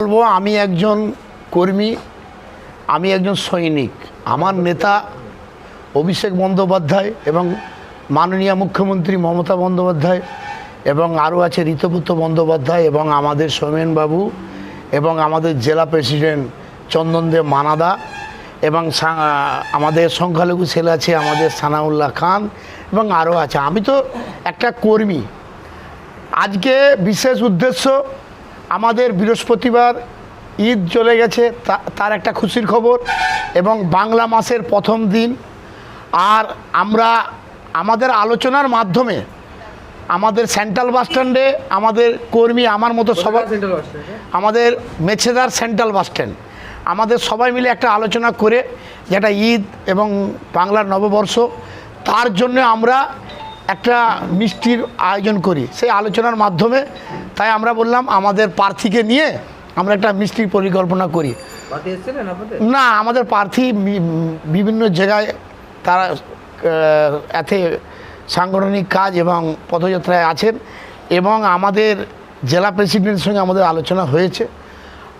বলব, আমি একজন কর্মী, আমি একজন সৈনিক। আমার নেতা অভিষেক বন্দ্যোপাধ্যায় এবং মাননীয় মুখ্যমন্ত্রী মমতা বন্দ্যোপাধ্যায় এবং আরও আছে ঋতব্রত বন্দ্যোপাধ্যায় এবং আমাদের সোমেনবাবু এবং আমাদের জেলা প্রেসিডেন্ট চন্দনদেব মানাদা এবং আমাদের সংখ্যালঘু ছেলে আছে, আমাদের সানাউল্লাহ খান এবং আরও আছে। আমি তো একটা কর্মী। আজকে বিশেষ উদ্দেশ্য আমাদের বৃহস্পতিবার ঈদ চলে গেছে তা- তার একটা খুশির খবর এবং বাংলা মাসের প্রথম দিন। আর আমরা আমাদের আলোচনার মাধ্যমে আমাদের সেন্ট্রাল বাস স্ট্যান্ডে আমাদের কর্মী আমার মতো সবাই আমাদের মেছেদার সেন্ট্রাল বাস স্ট্যান্ড। আমাদের সবাই মিলে একটা আলোচনা করে যেটা ঈদ এবং বাংলার নববর্ষ তার জন্য আমরা একটা মিষ্টির আয়োজন করি সেই আলোচনার মাধ্যমে তাই আমরা বললাম আমাদের প্রার্থীকে নিয়ে আমরা একটা মিষ্টির পরিকল্পনা করি। না আমাদের প্রার্থী বিভিন্ন জায়গায় তারা এতে সাংগঠনিক কাজ এবং পদযাত্রায় আছেন এবং আমাদের জেলা প্রেসিডেন্টের সঙ্গে আমাদের আলোচনা হয়েছে।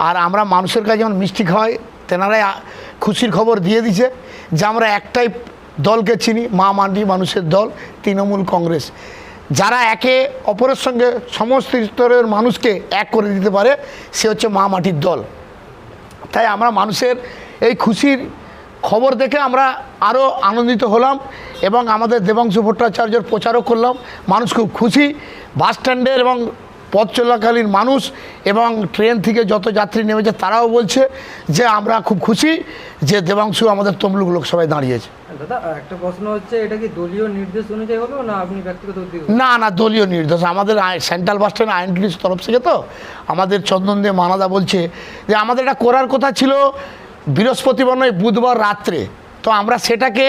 আর আমরা মানুষের কাছে যেমন মিষ্টি খাওয়াই তেনারাই খুশির খবর দিয়ে দিছে যে আমরা একটাই দলকে চিনি, মা মান্ডি মানুষের দল, তৃণমূল কংগ্রেস। যারা একে অপরের সঙ্গে সমস্ত স্তরের মানুষকে এক করে দিতে পারে, সে হচ্ছে মা মাটির দল। তাই আমরা মানুষের এই খুশির খবর দেখে আমরা আরও আনন্দিত হলাম এবং আমাদের দেবাংশু ভট্টাচার্যর প্রচারও করলাম। মানুষ খুব খুশি। বাস স্ট্যান্ডের এবং পথ চলাকালীন মানুষ এবং ট্রেন থেকে যত যাত্রী নেমেছে, তারাও বলছে যে আমরা খুব খুশি যে দেবাংশু আমাদের তমলুক লোকসভায় দাঁড়িয়েছে। দাদা, একটা প্রশ্ন হচ্ছে, এটা কি দলীয় নির্দেশ অনুযায়ী হলো না না না, দলীয় নির্দেশ। আমাদের সেন্ট্রাল বাস স্ট্যান্ড আইনটির তরফ থেকে তো, আমাদের চন্দন দে মানাদা বলছে যে, আমাদের এটা করার কথা ছিল বৃহস্পতিবার নয়, বুধবার রাত্রে। তো আমরা সেটাকে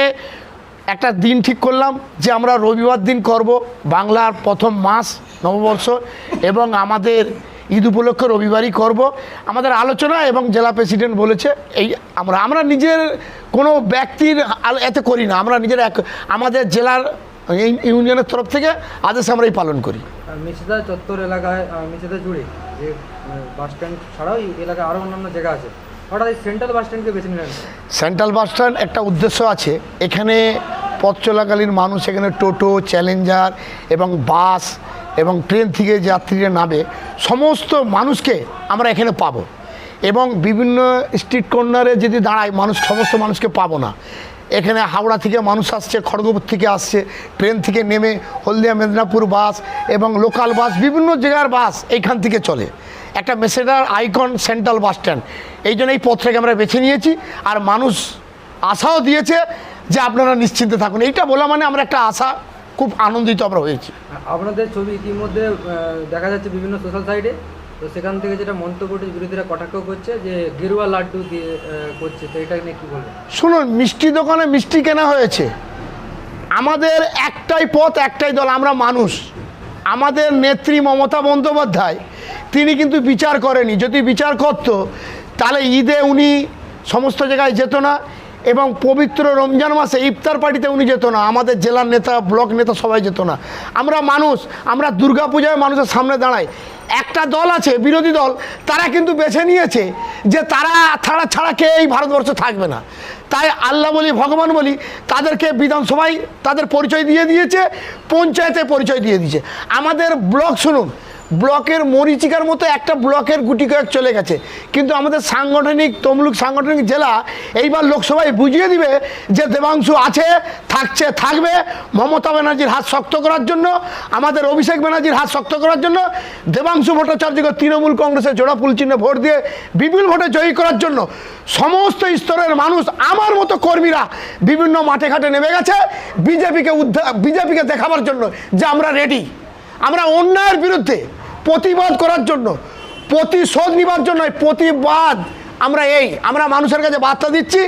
একটা দিন ঠিক করলাম যে, আমরা রবিবার দিন করব বাংলার প্রথম মাস নববর্ষ এবং আমাদের ঈদ উপলক্ষে রবিবারই করব। আমাদের আলোচনা এবং জেলা প্রেসিডেন্ট বলেছে এই আমরা আমরা নিজের কোনো ব্যক্তির এতে করি না। আমরা নিজের এক আমাদের জেলার এই ইউনিয়নের তরফ থেকে আদেশ আমরা এই পালন করি। মিছিদা চত্বর এলাকায় মিছিদা জুড়ে যে বাস স্ট্যান্ড ছাড়াও এই এলাকায় আরও অন্যান্য জায়গা আছে। হঠাৎ এই সেন্ট্রাল বাস স্ট্যান্ডকে বেছে নিলেন। সেন্ট্রাল বাস স্ট্যান্ড একটা উদ্দেশ্য আছে। এখানে পথ চলাকালীন মানুষ এখানে টোটো চ্যালেঞ্জার এবং বাস এবং ট্রেন থেকে যাত্রীরা নামে, সমস্ত মানুষকে আমরা এখানে পাবো। এবং বিভিন্ন স্ট্রিট কর্নারে যদি দাঁড়ায়, মানুষ, সমস্ত মানুষকে পাবো না। এখানে হাওড়া থেকে মানুষ আসছে, খড়গপুর থেকে আসছে, ট্রেন থেকে নেমে হলদিয়া, মেদিনীপুর বাস এবং লোকাল বাস, বিভিন্ন জায়গার বাস এইখান থেকে চলে। একটা মেসেডার আইকন সেন্ট্রাল বাস স্ট্যান্ড। এই জন্য এই পথটাকে আমরা বেছে নিয়েছি আর মানুষ আশাও দিয়েছে যে আপনারা নিশ্চিন্তে থাকুন। এইটা বলা মানে আমরা একটা আশা খুব আনন্দিত আমরা হয়েছি। আপনাদের ছবি ইতিমধ্যে দেখা যাচ্ছে বিভিন্ন সোশ্যাল সাইটে তো সেখান থেকে যেটা মন্তব্য করছে, বিরোধীরা কটাক্ষ করছে যে গেরুয়া লাড্ডু দিয়ে করছে তো এটা নিয়ে কী বলবেন? শুনুন মিষ্টি দোকানে মিষ্টি কেনা হয়েছে। আমাদের একটাই পথ একটাই দল আমরা মানুষ। আমাদের নেত্রী মমতা বন্দ্যোপাধ্যায় তিনি কিন্তু বিচার করেনি। যদি বিচার করত তাহলে ঈদে উনি সমস্ত জায়গায় যেত না এবং পবিত্র রমজান মাসে ইফতার পার্টিতে উনি যেত না, আমাদের জেলার নেতা, ব্লক নেতা সবাই যেত না। আমরা মানুষ, আমরা দুর্গাপূজায় মানুষের সামনে দাঁড়াই। একটা দল আছে, বিরোধী দল, তারা কিন্তু বেছে নিয়েছে যে তারা ছাড়া ছাড়া কে এই ভারতবর্ষে থাকবে না। তাই আল্লাহ বলি, ভগবান বলি, তাদেরকে বিধানসভায় তাদের পরিচয় দিয়ে দিয়েছে, পঞ্চায়েতে পরিচয় দিয়ে দিয়েছে। আমাদের ব্লক শুনুন ব্লকের মরিচিকার মতো একটা ব্লকের গুটি কয়েক চলে গেছে। কিন্তু আমাদের সাংগঠনিক, তমলুক সাংগঠনিক জেলা এইবার লোকসভায় বুঝিয়ে দিবে যে দেবাংশু আছে, থাকছে, থাকবে, মমতা ব্যানার্জির হাত শক্ত করার জন্য, আমাদের অভিষেক ব্যানার্জির হাত শক্ত করার জন্য, দেবাংশু ভট্টাচার্যকে তৃণমূল কংগ্রেসের জোড়া ফুল চিহ্নে ভোট দিয়ে বিপুল ভোটে জয়ী করার জন্য সমস্ত স্তরের মানুষ, আমার মতো কর্মীরা বিভিন্ন মাঠে ঘাটে নেমে গেছে, বিজেপিকে উদ্ধার বিজেপিকে দেখাবার জন্য যে আমরা রেডি আমরা অন্যায়ের বিরুদ্ধে প্রতিবাদ করার জন্য, প্রতিশোধ নিবার জন্য প্রতিবাদ আমরা এই, আমরা মানুষের কাছে বার্তা দিচ্ছি,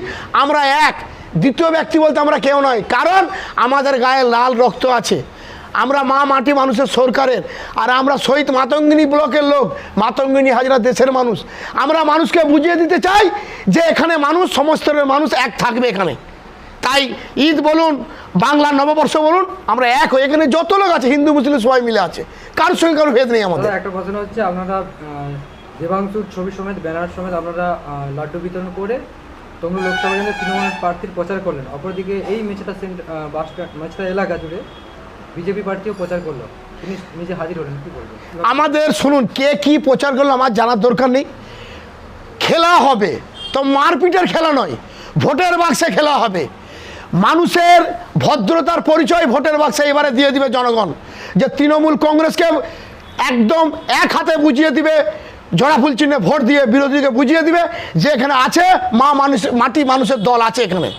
আমরা এক। দ্বিতীয় ব্যক্তি বলতে আমরা কেউ নয়, কারণ আমাদের গায়ে লাল রক্ত আছে। আমরা মা মাটি মানুষের সরকারের, আর আমরা শহীদ মাতঙ্গিনী ব্লকের লোক, মাতঙ্গিনী হাজরা দেশের মানুষ। আমরা মানুষকে বুঝিয়ে দিতে চাই যে এখানে মানুষ, সমস্ত মানুষ এক থাকবে এখানে। তাই ঈদ বলুন বাংলা নববর্ষ বলুন, আমরা এক হয়ে এখানে যত লোক আছে, হিন্দু, মুসলিম সবাই মিলে আছে। কারোর সঙ্গে কারোর ভেদ নেই আমাদের? একটা প্রশ্ন হচ্ছে আপনারা দেবাংশুর ছবি সমেত ব্যানার সমেত আপনারা লাড্ডু বিতরণ করে তমলুক লোকসভা কেন্দ্রে তৃণমূল প্রার্থীর প্রচার করলেন। অপরদিকে এই সেন্ট বাস মেছেটা এলাকা জুড়ে বিজেপি প্রার্থীও প্রচার করল। তিনি নিজে হাজির হলেন কি বলবেন? আমাদের শুনুন কে কি প্রচার করল আমার জানার দরকার নেই। খেলা হবে তো মারপিটের খেলা নয় ভোটের বাক্সে খেলা হবে। মানুষের ভদ্রতার পরিচয় ভোটের বাক্সে এবারে দিয়ে দিবে জনগণ। যে তৃণমূল কংগ্রেসকে একদম এক হাতে বুঝিয়ে দিবে জোড়াফুল চিহ্নে ভোট দিয়ে বিরোধীকে বুঝিয়ে দিবে যে এখানে আছে মা মানুষ মাটি মানুষের দল আছে এখানে।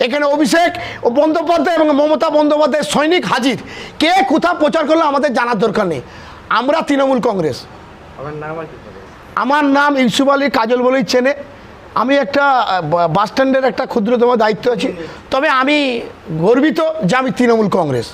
এখানে অভিষেক ও বন্দ্যোপাধ্যায় এবং মমতা বন্দ্যোপাধ্যায় সৈনিক হাজির। কে কোথা প্রচার করল আমাদের জানার দরকার নেই। আমরা তৃণমূল কংগ্রেস। আমার নাম ইউসুফ আলী কাজল বলেই চেনে। আমি একটা আহ, বা- বাস স্ট্যান্ডের একটা ক্ষুদ্রতম দায়িত্ব আছি। তবে আমি গর্বিত যে আমি তৃণমূল কংগ্রেস।